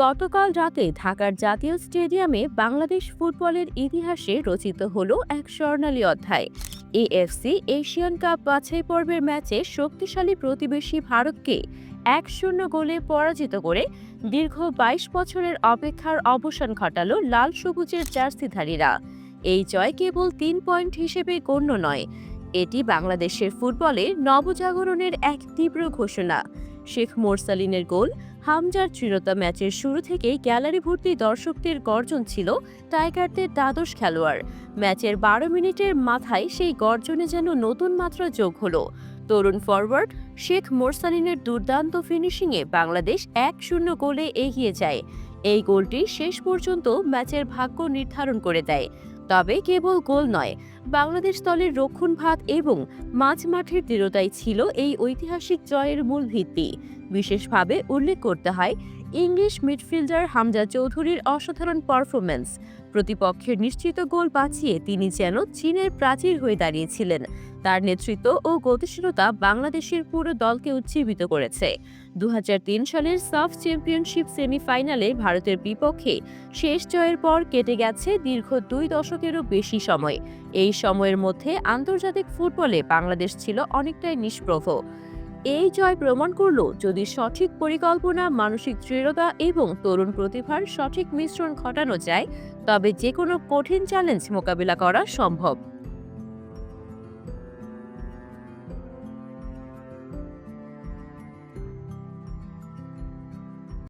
গতকাল রাতে ঢাকার জাতীয় স্টেডিয়ামে বাংলাদেশ ফুটবলের ইতিহাসে রচিত হল এক স্বর্ণালী অধ্যায়। এএফসি এশিয়ান কাপ বাছাই পর্বের ম্যাচে শক্তিশালী প্রতিবেশী ভারতকে এক শূন্য গোলে পরাজিত করে দীর্ঘ বাইশ বছরের অপেক্ষার অবসান ঘটালো লাল সবুজের জার্সিধারীরা। এই জয় কেবল তিন পয়েন্ট হিসেবে গণ্য নয়। এটি বাংলাদেশের ফুটবলে নবজাগরণের এক তীব্র ঘোষণা। শেখ মোরসালিনের গোল হামজার চিরতা ম্যাচের শুরু থেকেই গ্যালারি ভর্তি দর্শকদের গর্জন ছিল টাইগারদের দ্বাদশ খেলোয়াড়। ম্যাচের বারো মিনিটের মাথায় সেই গর্জনে যেন নতুন মাত্রা যোগ হলো। তরুণ ফরওয়ার্ড শেখ মোরসালিনের দুর্দান্ত ফিনিশিংয়ে বাংলাদেশ এক শূন্য গোলে এগিয়ে যায়। এই গোলটি শেষ পর্যন্ত ম্যাচের ভাগ্য নির্ধারণ করে দেয়। তবে কেবল গোল নয় বাংলাদেশ দলের রক্ষণভাগ এবং মাঝ মাঠের দৃঢ়তাই ছিল এই ঐতিহাসিক জয়ের মূল ভিত্তি। বিশেষভাবে উল্লেখ করতে হয়, ইংলিশ মিডফিল্ডার হামজা চৌধুরীর অসাধারণ পারফরম্যান্স। প্রতিপক্ষের নিশ্চিত গোল বাঁচিয়ে তিনি যেন চীনের প্রাচীর হয়ে দাঁড়িয়েছিলেন। তার নেতৃত্ব ও গতিশীলতা বাংলাদেশের পুরো দলকে উজ্জীবিত করেছে। দু হাজার তিন সালের সাফ চ্যাম্পিয়নশিপ সেমিফাইনালে ভারতের বিপক্ষে শেষ জয়ের পর কেটে গেছে দীর্ঘ দুই দশকেরও বেশি সময়। এই সময়ের মধ্যে আন্তর্জাতিক ফুটবলে বাংলাদেশ ছিল অনেকটাই নিষ্প্রভ। এই জয় প্রমাণ করল যদি সঠিক পরিকল্পনা, মানসিক দৃঢ়তা এবং তরুণ প্রতিভার সঠিক মিশ্রণ ঘটানো যায়, তবে যে কোনো কঠিন চ্যালেঞ্জ মোকাবিলা করা সম্ভব।